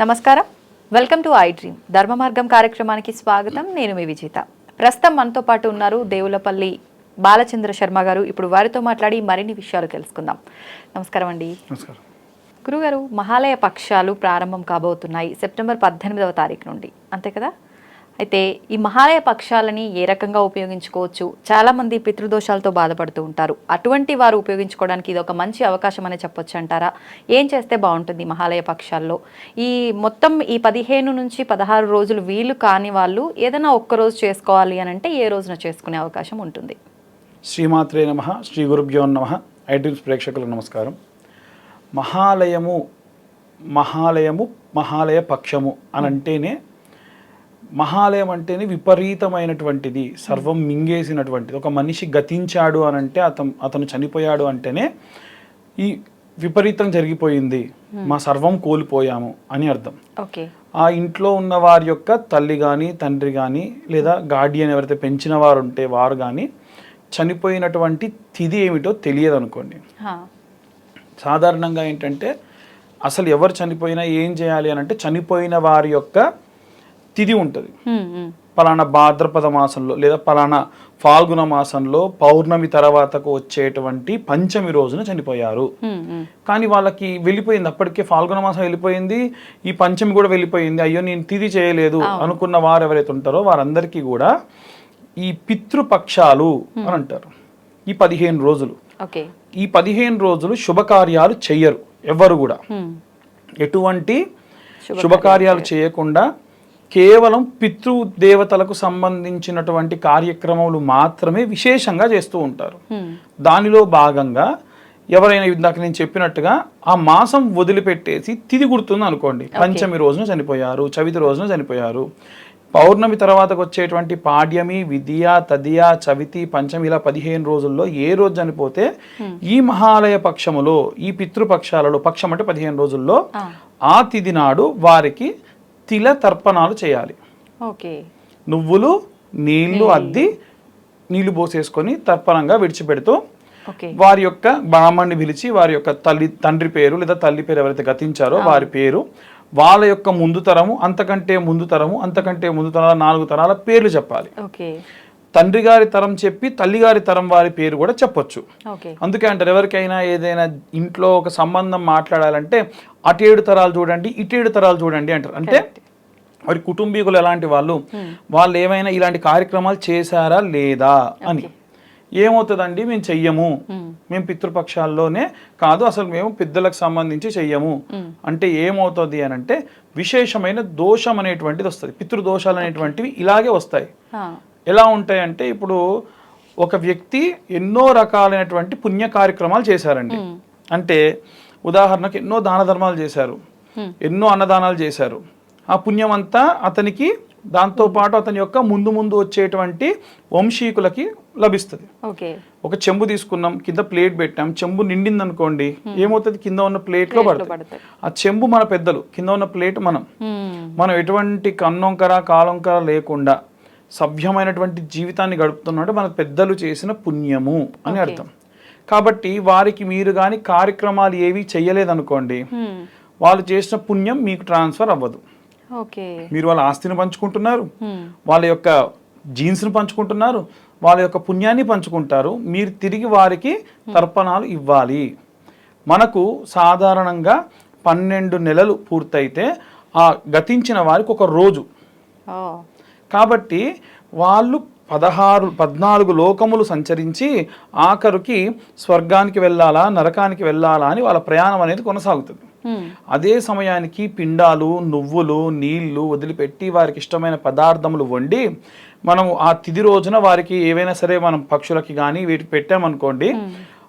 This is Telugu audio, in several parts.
నమస్కారం. Welcome to I dream. Dharma Margam కార్యక్రమానికి స్వాగతం. నేను మీ విజేత. ప్రస్తుతం మనతో పాటు ఉన్నారు దేవులపల్లి బాలచంద్ర శర్మ గారు. ఇప్పుడు వారితో మాట్లాడి మరిన్ని విషయాలు తెలుసుకుందాం. నమస్కారం అండి. నమస్కారం. గురుగారు మహాలయ పక్షాలు ప్రారంభం కాబోతున్నాయి. సెప్టెంబర్ పద్దెనిమిదవ తారీఖు నుండి. అంతే కదా? అయితే ఈ మహాలయ పక్షాలని ఏ రకంగా ఉపయోగించుకోవచ్చు? చాలామంది పితృదోషాలతో బాధపడుతూ ఉంటారు. అటువంటి వారు ఉపయోగించుకోవడానికి ఇది ఒక మంచి అవకాశం అని చెప్పొచ్చు అంటారా? ఏం చేస్తే బాగుంటుంది మహాలయ పక్షాల్లో? ఈ మొత్తం ఈ పదిహేను నుంచి పదహారు రోజులు వీలు కాని వాళ్ళు ఏదైనా ఒక్క రోజు చేసుకోవాలి అని అంటే ఏ రోజున చేసుకునే అవకాశం ఉంటుంది? శ్రీమాత్రే నమ శ్రీ గురుభ్యో నమ. ఐడ్రీమ్స్ ప్రేక్షకులకు నమస్కారం. మహాలయము మహాలయము మహాలయ పక్షము అని అంటేనే మహాలయం అంటేనే విపరీతమైనటువంటిది సర్వం మింగేసినటువంటిది. ఒక మనిషి గతించాడు అని అంటే అతను అతను చనిపోయాడు అంటేనే ఈ విపరీతం జరిగిపోయింది. మా సర్వం కోల్పోయాము అని అర్థం. ఆ ఇంట్లో ఉన్న వారి యొక్క తల్లి కానీ తండ్రి కానీ లేదా గార్డియన్ ఎవరైతే పెంచిన వారు ఉంటే వారు కానీ చనిపోయినటువంటి తిథి ఏమిటో తెలియదు అనుకోండి సాధారణంగా ఏంటంటే అసలు ఎవరు చనిపోయినా ఏం చేయాలి అని అంటే చనిపోయిన వారి యొక్క తిథి ఉంటుంది. పలానా భాద్రపద మాసంలో లేదా పలానా ఫాల్గుణ మాసంలో పౌర్ణమి తర్వాతకు వచ్చేటువంటి పంచమి రోజున చనిపోయారు. కానీ వాళ్ళకి వెళ్ళిపోయింది. అప్పటికే ఫాల్గుణ మాసం వెళ్ళిపోయింది. ఈ పంచమి కూడా వెళ్ళిపోయింది. అయ్యో నేను తిథి చేయలేదు అనుకున్న వారు ఎవరైతే ఉంటారో వారందరికీ కూడా ఈ పితృపక్షాలు అని అంటారు. ఈ పదిహేను రోజులు. ఈ పదిహేను రోజులు శుభకార్యాలు చెయ్యరు ఎవ్వరు కూడా. ఎటువంటి శుభకార్యాలు చేయకుండా కేవలం పితృదేవతలకు సంబంధించినటువంటి కార్యక్రమాలు మాత్రమే విశేషంగా చేస్తూ ఉంటారు. దానిలో భాగంగా ఎవరైనా ఇందాక నేను చెప్పినట్టుగా ఆ మాసం వదిలిపెట్టేసి తిది గుర్తుంది అనుకోండి. పంచమి రోజున చనిపోయారు చవితి రోజున చనిపోయారు. పౌర్ణమి తర్వాతకు వచ్చేటువంటి పాడ్యమి విద్య తదియ చవితి పంచమి ఇలా పదిహేను రోజుల్లో ఏ రోజు చనిపోతే ఈ మహాలయ పక్షములో ఈ పితృపక్షాలలో పక్షం అంటే పదిహేను రోజుల్లో ఆ. తిథి నాడు వారికి తిల తర్పణాలు చేయాలి. ఓకే. నువ్వులు నీళ్ళు అద్ది నీళ్ళు పోసేసుకొని తర్పణంగా విడిచిపెడుతూ వారి యొక్క బ్రాహ్మణ్ణి పిలిచి వారి యొక్క తల్లి తండ్రి పేరు లేదా తల్లి పేరు ఎవరైతే గతించారో వారి పేరు వాళ్ళ యొక్క ముందు తరము అంతకంటే ముందు తరము అంతకంటే ముందు తరాల నాలుగు తరాల పేర్లు చెప్పాలి. ఓకే. తండ్రి గారి తరం చెప్పి తల్లి గారి తరం వారి పేరు కూడా చెప్పొచ్చు. అందుకే అంటారు ఎవరికైనా ఏదైనా ఇంట్లో ఒక సంబంధం మాట్లాడాలంటే అటేడు తరాలు చూడండి ఇటేడు తరాలు చూడండి అంటారు. అంటే వారి కుటుంబీకులు ఎలాంటి వాళ్ళు వాళ్ళు ఏమైనా ఇలాంటి కార్యక్రమాలు చేశారా లేదా అని. ఏమవుతుందండి? మేము చెయ్యము. మేము పితృపక్షాల్లోనే కాదు అసలు మేము పెద్దలకు సంబంధించి చెయ్యము. అంటే ఏమవుతుంది అని అంటే విశేషమైన దోషం అనేటువంటిది వస్తుంది. పితృదోషాలు అనేటువంటివి ఇలాగే వస్తాయి. ఎలా ఉంటాయి అంటే ఇప్పుడు ఒక వ్యక్తి ఎన్నో రకాలైనటువంటి పుణ్య కార్యక్రమాలు చేశారండి. అంటే ఉదాహరణకు ఎన్నో దాన ధర్మాలు చేశారు. ఎన్నో అన్నదానాలు చేశారు. ఆ పుణ్యం అంతా అతనికి దాంతో పాటు అతని యొక్క ముందు ముందు వచ్చేటువంటి వంశీకులకి లభిస్తుంది. ఒక చెంబు తీసుకున్నాం కింద ప్లేట్ పెట్టాం చెంబు నిండింది అనుకోండి ఏమవుతుంది? కింద ఉన్న ప్లేట్లో పడుతుంది. ఆ చెంబు మన పెద్దలు కింద ఉన్న ప్లేట్ మనం. మనం ఎటువంటి కన్నొంకర కాలొంకర లేకుండా సభ్యమైనటువంటి జీవితాన్ని గడుపుతున్నట్టు మన పెద్దలు చేసిన పుణ్యము అని అర్థం. కాబట్టి వారికి మీరు కానీ కార్యక్రమాలు ఏవి చెయ్యలేదనుకోండి వాళ్ళు చేసిన పుణ్యం మీకు ట్రాన్స్ఫర్ అవ్వదు. మీరు వాళ్ళ ఆస్తిని పంచుకుంటున్నారు వాళ్ళ యొక్క జీన్స్ని పంచుకుంటున్నారు వాళ్ళ యొక్క పుణ్యాన్ని పంచుకుంటారు. మీరు తిరిగి వారికి తర్పణాలు ఇవ్వాలి. మనకు సాధారణంగా పన్నెండు నెలలు పూర్తయితే ఆ గతించిన వారికి ఒక రోజు. కాబట్టి వాళ్ళు పదహారు పద్నాలుగు లోకములు సంచరించి ఆఖరుకి స్వర్గానికి వెళ్ళాలా నరకానికి వెళ్ళాలా అని వాళ్ళ ప్రయాణం అనేది కొనసాగుతుంది. అదే సమయానికి పిండాలు నువ్వులు నీళ్ళు వదిలిపెట్టి వారికి ఇష్టమైన పదార్థములు వండి మనం ఆ తిది రోజున వారికి ఏవైనా సరే మనం పక్షులకి కానీ వీటికి పెట్టామనుకోండి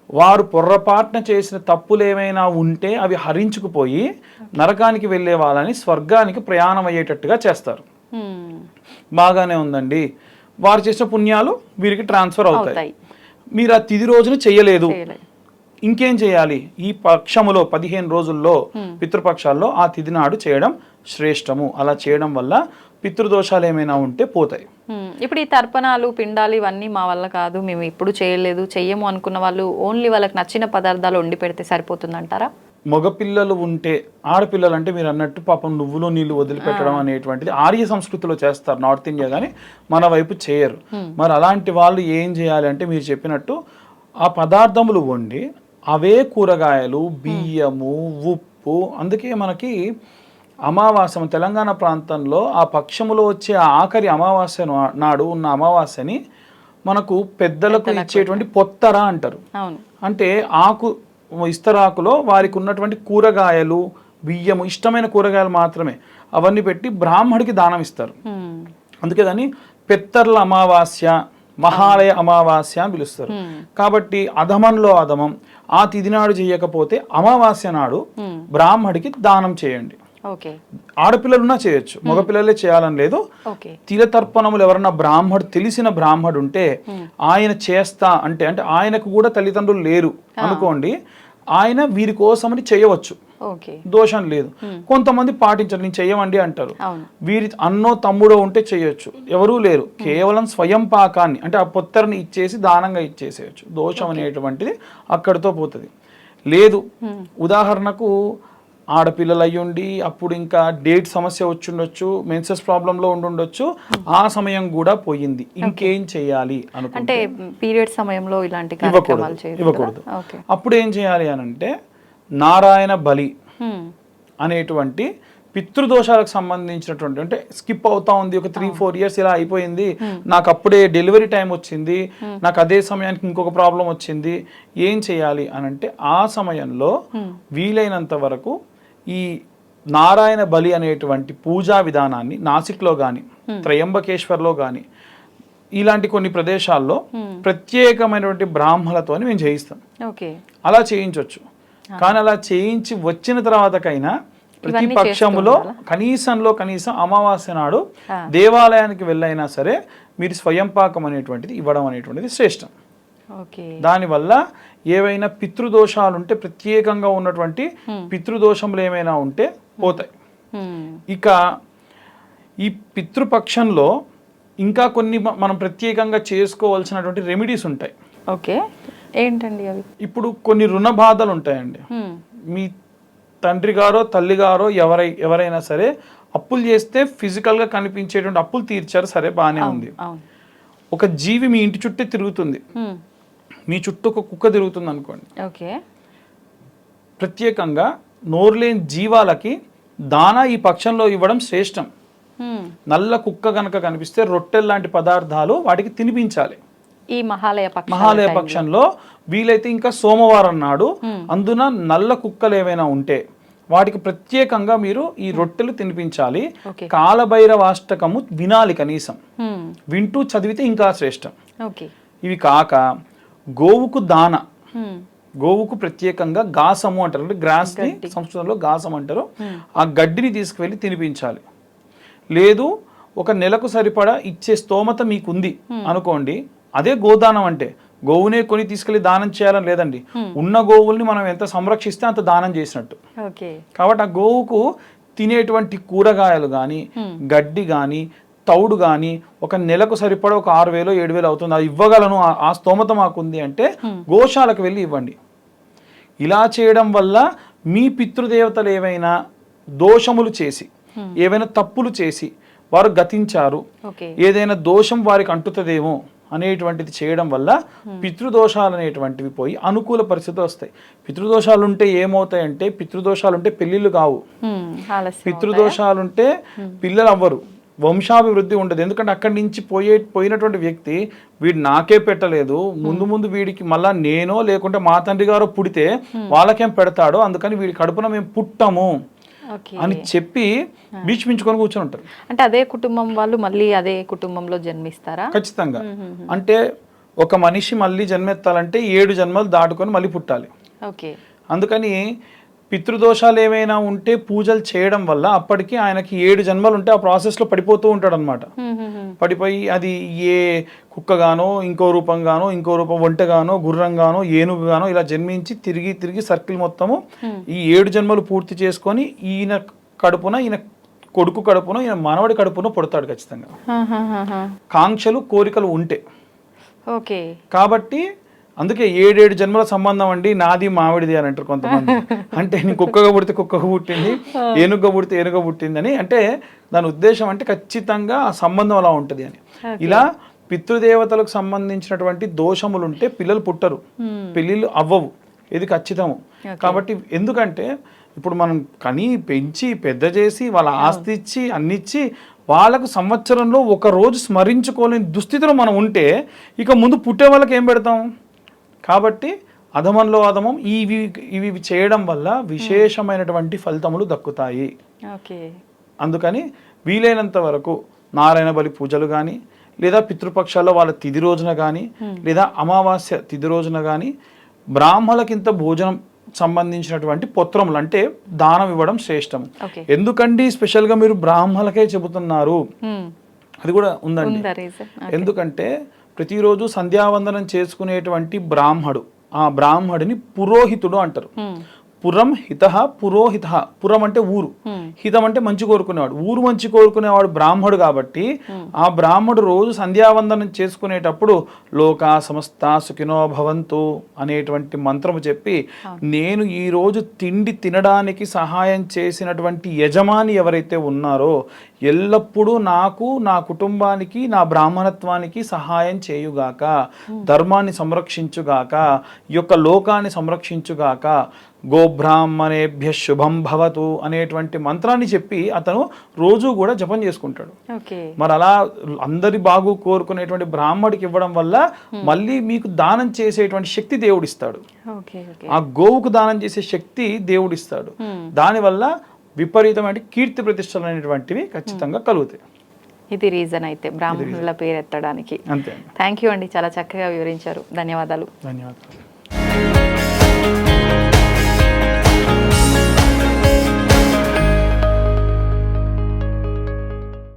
వారు పొర్రపాటున చేసిన తప్పులు ఏమైనా ఉంటే అవి హరించుకుపోయి నరకానికి వెళ్ళే వాళ్ళని స్వర్గానికి ప్రయాణం అయ్యేటట్టుగా చేస్తారు. బాగానే ఉందండి. వారు చేసిన పుణ్యాలు వీరికి ట్రాన్స్ఫర్ అవుతాయి. మీరు ఆ తిది రోజున చెయ్యలేదు చేయలేదు. ఇంకేం చేయాలి? ఈ పక్షములో పదిహేను రోజుల్లో పితృపక్షాల్లో ఆ తిథి నాడు చేయడం శ్రేష్టము. అలా చేయడం వల్ల పితృదోషాలు ఏమైనా ఉంటే పోతాయి. ఇప్పుడు ఈ తర్పణాలు పిండాలు ఇవన్నీ మా వల్ల కాదు. మేము ఎప్పుడు చేయలేదు. చెయ్యము అనుకున్న వాళ్ళు ఓన్లీ వాళ్ళకి నచ్చిన పదార్థాలు వండి పెడితే సరిపోతుందంటారా? మగపిల్లలు ఉంటే ఆడపిల్లలు అంటే మీరు అన్నట్టు పాపం నువ్వులు నీళ్ళు వదిలిపెట్టడం అనేటువంటిది ఆర్య సంస్కృతిలో చేస్తారు నార్త్ ఇండియా కానీ మన వైపు చేయరు. మరి అలాంటి వాళ్ళు ఏం చేయాలి అంటే మీరు చెప్పినట్టు ఆ పదార్థములు వండి అవే కూరగాయలు బియ్యము ఉప్పు అందుకే మనకి అమావాస్య తెలంగాణ ప్రాంతంలో ఆ పక్షములో వచ్చే ఆఖరి అమావాస్య నాడు ఉన్న అమావాస్యని మనకు పెద్దలకు ఇచ్చేటువంటి పొత్తర అంటారు. అంటే ఆకు ఇస్తరాకులో వారికి ఉన్నటువంటి కూరగాయలు బియ్యము ఇష్టమైన కూరగాయలు మాత్రమే. అవన్నీ పెట్టి బ్రాహ్మడికి దానం ఇస్తారు. అందుకే దాన్ని పెత్తర్ల అమావాస్య మహాలయ అమావాస్య అని పిలుస్తారు. కాబట్టి అధమంలో అధమం ఆ తిథి నాడు చేయకపోతే అమావాస్య నాడు హ్మ్. బ్రాహ్మడికి దానం చేయండి. ఆడపిల్లలున్నా చేయొచ్చు. మగపిల్లలే చేయాలని లేదు. తిలతర్పణములు ఎవరన్నా బ్రాహ్మడు తెలిసిన బ్రాహ్మడు ఉంటే ఆయన చేస్తా అంటే అంటే ఆయనకు కూడా తల్లిదండ్రులు లేరు అనుకోండి ఆయన వీరి కోసమని చేయవచ్చు. దోషం లేదు. కొంతమంది పాటించరు నేను చెయ్యమండి అంటారు. వీరి అన్నో తమ్ముడో ఉంటే చేయొచ్చు. ఎవరూ లేరు. కేవలం స్వయం పాకాన్ని అంటే ఆ పొత్తరని ఇచ్చేసి దానంగా ఇచ్చేసేయచ్చు. దోషం అనేటువంటిది అక్కడితో పోతుంది. లేదు. ఉదాహరణకు ఆడపిల్లలు అయ్యుండి అప్పుడు ఇంకా డేట్ సమస్య వచ్చుండొచ్చు మెన్సెస్ ప్రాబ్లంలో ఉండుండొచ్చు ఆ సమయం కూడా పోయింది. ఇంకేం చేయాలి అనుకుంటే అంటే పీరియడ్ సమయంలో ఇలాంటి ఇవ్వకూడదు ఇవ్వకూడదు. అప్పుడు ఏం చేయాలి అని అంటే నారాయణ బలి. అనేటువంటి పితృదోషాలకు సంబంధించినటువంటి అంటే స్కిప్ అవుతా ఉంది. ఒక త్రీ ఫోర్ ఇయర్స్ ఇలా అయిపోయింది. నాకు అప్పుడే డెలివరీ టైం వచ్చింది. నాకు అదే సమయానికి ఇంకొక ప్రాబ్లం వచ్చింది. ఏం చేయాలి అని అంటే ఆ సమయంలో వీలైనంత వరకు ఈ నారాయణ బలి అనేటువంటి పూజా విధానాన్ని నాసిక్లో కానీ త్రయంబకేశ్వర్లో కానీ ఇలాంటి కొన్ని ప్రదేశాల్లో ప్రత్యేకమైనటువంటి బ్రాహ్మలతో మేము చేయిస్తాం. ఓకే. అలా చేయించవచ్చు కానీ అలా చేయించి వచ్చిన తర్వాతకైనా ప్రతి పక్షములో కనీసంలో కనీసం అమావాస్య నాడు. దేవాలయానికి వెళ్ళైనా సరే మీరు స్వయం పాకం అనేటువంటిది ఇవ్వడం అనేటువంటిది శ్రేష్టం. ఓకే. దానివల్ల ఏవైనా పితృదోషాలు ఉంటే ప్రత్యేకంగా ఉన్నటువంటి పితృదోషములు ఏమైనా ఉంటే పోతాయి. ఇక ఈ పితృపక్షంలో ఇంకా కొన్ని మనం ప్రత్యేకంగా చేసుకోవాల్సినటువంటి రెమెడీస్ ఉంటాయి. ఓకే. ఏంటండి అవి? ఇప్పుడు కొన్ని రుణ బాధలు ఉంటాయండి. మీ తండ్రి గారో తల్లి గారో ఎవరై ఎవరైనా సరే అప్పులు చేస్తే ఫిజికల్గా కనిపించేటువంటి అప్పులు తీర్చారు సరే బాగానే ఉంది. ఒక జీవి మీ ఇంటి చుట్టే తిరుగుతుంది. మీ చుట్టూ ఒక కుక్క తిరుగుతుంది అనుకోండి. ఓకే. ప్రత్యేకంగా నోరులేని జీవాలకి దానా ఈ పక్షంలో ఇవ్వడం శ్రేష్టం. నల్ల కుక్క కనుక కనిపిస్తే రొట్టెల్ లాంటి పదార్థాలు వాటికి తినిపించాలి. ఈ మహాలయ మహాలయ పక్షంలో వీలైతే ఇంకా సోమవారం నాడు అందున నల్ల కుక్కలు ఏవైనా ఉంటే వాటికి ప్రత్యేకంగా మీరు ఈ రొట్టెలు తినిపించాలి. కాలభైరవాష్టకము వినాలి కనీసం. హ్మ్. వింటూ చదివితే ఇంకా శ్రేష్టం. ఇవి కాక గోవుకు దాన. హ్మ్. గోవుకు ప్రత్యేకంగా గాసము అంటారు. అంటే గ్రాస్ని సంస్కృతంలో గాసం అంటారు. ఆ గడ్డిని తీసుకువెళ్ళి తినిపించాలి. లేదు ఒక నెలకు సరిపడా ఇచ్చే స్తోమత మీకుంది అనుకోండి అదే గోదానం అంటే గోవునే కొని తీసుకెళ్ళి దానం చేయాలని లేదండి. ఉన్న గోవుల్ని మనం ఎంత సంరక్షిస్తే అంత దానం చేసినట్టు. కాబట్టి ఆ గోవుకు తినేటువంటి కూరగాయలు కానీ గడ్డి కానీ తౌడు కానీ ఒక నెలకు సరిపడా ఒక ఆరు వేలు ఏడు వేలు అవుతుంది. అది ఇవ్వగలను. ఆ- స్తోమత మాకుంది అంటే గోశాలకు వెళ్ళి ఇవ్వండి. ఇలా చేయడం వల్ల మీ పితృదేవతలు ఏవైనా దోషములు చేసి ఏవైనా తప్పులు చేసి వారు గతించారు. ఏదైనా దోషం వారికి అంటుతుందేమో అనేటువంటిది చేయడం వల్ల పితృదోషాలు అనేటువంటివి పోయి అనుకూల పరిస్థితులు వస్తాయి. పితృదోషాలు ఉంటే ఏమవుతాయంటే పితృదోషాలు ఉంటే పెళ్ళిళ్ళు కావు. ఆలస్యం పితృదోషాలుంటే పిల్లలు అవ్వరు వంశాభివృద్ధి ఉండదు. ఎందుకంటే అక్కడి నుంచి పోయే పోయినటువంటి వ్యక్తి వీడు నాకే పెట్టలేదు. ముందు ముందు వీడికి మళ్ళా నేనో లేకుంటే మా తండ్రి గారో పుడితే వాళ్ళకేం పెడతాడో అందుకని వీడి కడుపున మేము పుట్టము. అని చెప్పి బీచ్ మించుకొని కూర్చొని ఉంటారు. అంటే అదే కుటుంబం వాళ్ళు మళ్ళీ అదే కుటుంబంలో జన్మిస్తారా? ఖచ్చితంగా. అంటే ఒక మనిషి మళ్ళీ జన్మెత్తాలంటే ఏడు జన్మలు దాటుకొని మళ్ళీ పుట్టాలి. ఓకే. అందుకని పితృదోషాలు ఏమైనా ఉంటే పూజలు చేయడం వల్ల అప్పటికి ఆయనకి ఏడు జన్మలు ఉంటే ఆ ప్రాసెస్లో పడిపోతూ ఉంటాడు అనమాట. పడిపోయి అది ఏ కుక్కగానో ఇంకో రూపంగానో ఇంకో రూపం ఒంటగానో గుర్రంగానో ఏనుగుగానో ఇలా జన్మించి తిరిగి తిరిగి సర్కిల్ మొత్తము ఈ ఏడు జన్మలు పూర్తి చేసుకొని ఈయన కడుపున ఈయన కొడుకు కడుపున ఈయన మనవడి కడుపున పుడతాడు ఖచ్చితంగా. కాంక్షలు కోరికలు ఉంటే. ఓకే. కాబట్టి అందుకే ఏడేడు జన్మల సంబంధం అండి నాది మామిడిది అని అంటారు కొంతమంది. అంటే నీ కుక్కగా పుడితే కుక్కగా పుట్టింది ఏనుగ పుడితే ఏనుగ పుట్టిందని అంటే దాని ఉద్దేశం అంటే ఖచ్చితంగా ఆ సంబంధం అలా ఉంటుంది అని. ఇలా పితృదేవతలకు సంబంధించినటువంటి దోషములు ఉంటే పిల్లలు పుట్టరు. పెళ్ళిళ్ళు అవ్వవు. ఇది ఖచ్చితము. కాబట్టి ఎందుకంటే ఇప్పుడు మనం కని పెంచి పెద్ద చేసి వాళ్ళ ఆస్తి ఇచ్చి అన్ని ఇచ్చి వాళ్ళకు సంవత్సరంలో ఒక రోజు స్మరించుకోలేని దుస్థితిలో మనం ఉంటే ఇక ముందు పుట్టే వాళ్ళకి ఏం పెడతాం? కాబట్టి అధమంలో అధమం ఇవి ఇవి చేయడం వల్ల విశేషమైనటువంటి ఫలితములు దక్కుతాయి. అందుకని వీలైనంత వరకు నారాయణ బలి పూజలు కానీ లేదా పితృపక్షాల్లో వాళ్ళ తిథి రోజున కానీ లేదా అమావాస్య తిథి రోజున కానీ బ్రాహ్మణులకింత భోజనం సంబంధించినటువంటి పొత్రములు అంటే దానం ఇవ్వడం శ్రేష్టం. ఎందుకండి? స్పెషల్గా మీరు బ్రాహ్మణులకే చెబుతున్నారు. అది కూడా ఉందండి. ఎందుకంటే ప్రతిరోజు సంధ్యావందనం చేసుకునేటువంటి బ్రాహ్మడు ఆ బ్రాహ్మడిని పురోహితుడు అంటారు. పురం హిత పురోహిత పురం అంటే ఊరు. హితం అంటే మంచి కోరుకునేవాడు. ఊరు మంచి కోరుకునేవాడు బ్రాహ్మడు కాబట్టి ఆ బ్రాహ్మడు రోజు సంధ్యావందనం చేసుకునేటప్పుడు లోక సమస్త సుఖినో భవంతు అనేటువంటి మంత్రము చెప్పి నేను ఈ రోజు తిండి తినడానికి సహాయం చేసినటువంటి యజమాని ఎవరైతే ఉన్నారో ఎల్లప్పుడూ నాకు నా కుటుంబానికి నా బ్రాహ్మణత్వానికి సహాయం చేయుగాక ధర్మాన్ని సంరక్షించుగాక ఈ యొక్క లోకాన్ని సంరక్షించుగాక గోబ్రాహ్మణేభ్య శుభం భవతు అనేటువంటి మంత్రాన్ని చెప్పి అతను రోజు కూడా జపం చేసుకుంటాడు. మరి అలా అందరి బాగు కోరుకునేటువంటి బ్రాహ్మడికి ఇవ్వడం వల్ల మళ్ళీ మీకు దానం చేసేటువంటి శక్తి దేవుడిస్తాడు. ఆ గోవుకు దానం చేసే శక్తి దేవుడిస్తాడు. దానివల్ల విపరీతమైన కీర్తి ప్రతిష్టలు అనేటువంటివి ఖచ్చితంగా కలుగుతాయి. ఇది రీజన్ అయితే బ్రాహ్మణుల పేరు ఎత్తడానికి అంతే థ్యాంక్ యూ అండి. చాలా చక్కగా వివరించారు. ధన్యవాదాలు. ధన్యవాదాలు.